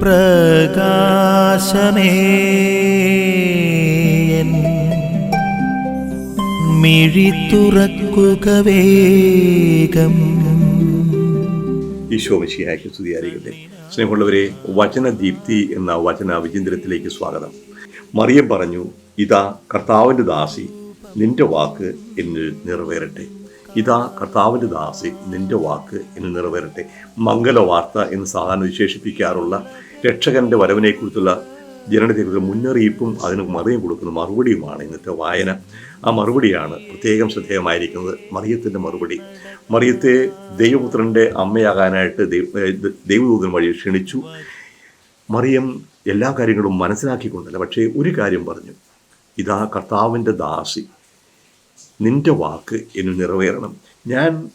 പ്രകാശമേ. മിഴി തുറക്കുക വേഗം. ഈശോ മിശിഹായ്ക്ക് സ്തുതിയായിരിക്കട്ടെ സ്നേഹമുള്ളവരെ വചനദീപ്തി എന്ന വചന വിചിന്തനത്തിലേക്ക് സ്വാഗതം. മറിയം പറഞ്ഞു ഇതാ കർത്താവിന്റെ ദാസി നിന്റെ വാക്ക് എന്നിൽ നിറവേറട്ടെ. ഇതാ കർത്താവിന്റെ ദാസി നിന്റെ വാക്ക് എന്ന് നിറവേറട്ടെ. മംഗലവാർത്ത എന്ന് സാധാരണ വിശേഷിപ്പിക്കാറുള്ള രക്ഷകന്റെ വരവിനെക്കുറിച്ചുള്ള ജനനത്തെക്കുറിച്ച് മുന്നറിയിപ്പും അതിന് മറിയം കൊടുക്കുന്ന മറുപടിയുമാണ് ഇന്നത്തെ വായന. ആ മറുപടിയാണ് പ്രത്യേകം ശ്രദ്ധേയമായിരിക്കുന്നത്. മറിയത്തിന്റെ മറുപടി. മറിയത്തെ ദൈവപുത്രന്റെ അമ്മയാകാനായിട്ട് ദൈവ- ദൈവദൂതൻ വഴി ക്ഷണിച്ചു. മറിയം എല്ലാ കാര്യങ്ങളും മനസ്സിലാക്കിക്കൊണ്ടല്ല പക്ഷേ ഒരു കാര്യം പറഞ്ഞു. ഇതാ കർത്താവിന്റെ ദാസി. നിന്റെ വാക്ക് എന്നിൽ നിറവേറണം. ഞാൻ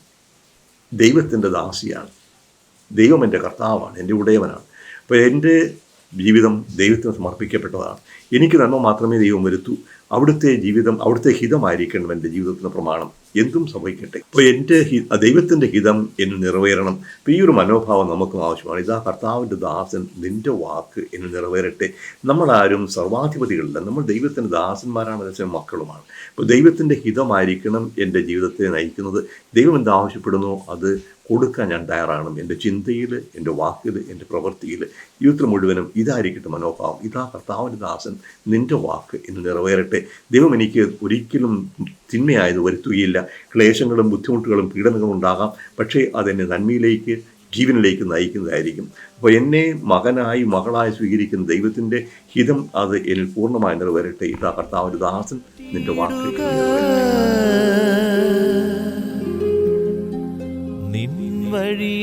ദൈവത്തിന്റെ ദാസിയാണ്. ദൈവം എന്റെ കർത്താവാണ് എന്റെ ഉടയവനാണ്. അപ്പോൾ എന്റെ ജീവിതം ദൈവത്തിന് സമർപ്പിക്കപ്പെട്ടതാണ്. എനിക്ക് നന്മ മാത്രമേ ദൈവം വരുത്തൂ. അവിടുത്തെ ജീവിതം അവിടുത്തെ ഹിതമായിരിക്കണം എന്റെ ജീവിതത്തിന് പ്രമാണം. എന്തും സംഭവിക്കട്ടെ. അപ്പോൾ എന്റെ ദൈവത്തിന്റെ ഹിതം എന്ന് നിറവേറണം. അപ്പോൾ ഈ ഒരു മനോഭാവം നമുക്കും ആവശ്യമാണ്. ഇതാ കർത്താവിന്റെ ദാസൻ നിന്റെ വാക്ക് എന്ന് നിറവേറട്ടെ. നമ്മളാരും സർവാധിപതികളല്ല. നമ്മൾ ദൈവത്തിന്റെ ദാസന്മാരാണ് അതേസമയം മക്കളുമാണ്. അപ്പോൾ ദൈവത്തിന്റെ ഹിതമായിരിക്കണം എന്റെ ജീവിതത്തെ നയിക്കുന്നത്. ദൈവം എന്ത് ആവശ്യപ്പെടുന്നു? അത് കൊടുക്കാൻ ഞാൻ തയ്യാറാണ്. എന്റെ ചിന്തയിൽ എന്റെ വാക്കിൽ എന്റെ പ്രവൃത്തിയിൽ. ജീവിതത്തിൽ മുഴുവനും ഇതായിരിക്കട്ടെ മനോഭാവം. ഇതാ കർത്താവിന്റെ ദാസൻ നിന്റെ വാക്ക് എന്ന് നിറവേറട്ടെ. ദൈവം എനിക്ക് ഒരിക്കലും തിന്മയായത് വരുത്തുകയില്ല. ക്ലേശങ്ങളും ബുദ്ധിമുട്ടുകളും പീഡനങ്ങളും ഉണ്ടാകാം. പക്ഷേ അതെന്നെ നന്മയിലേക്ക് ജീവനിലേക്ക് നയിക്കുന്നതായിരിക്കും. അപ്പോൾ എന്നെ മകനായി മകളായി സ്വീകരിക്കുന്ന ദൈവത്തിന്റെ ഹിതം അത് എന്നിൽ പൂർണമായി നിറവേറട്ടെ. ഇതാ കർത്താവിന്റെ ദാസൻ നിന്റെ വഴിയേ നിറവേറട്ടെ. നിൻ വഴി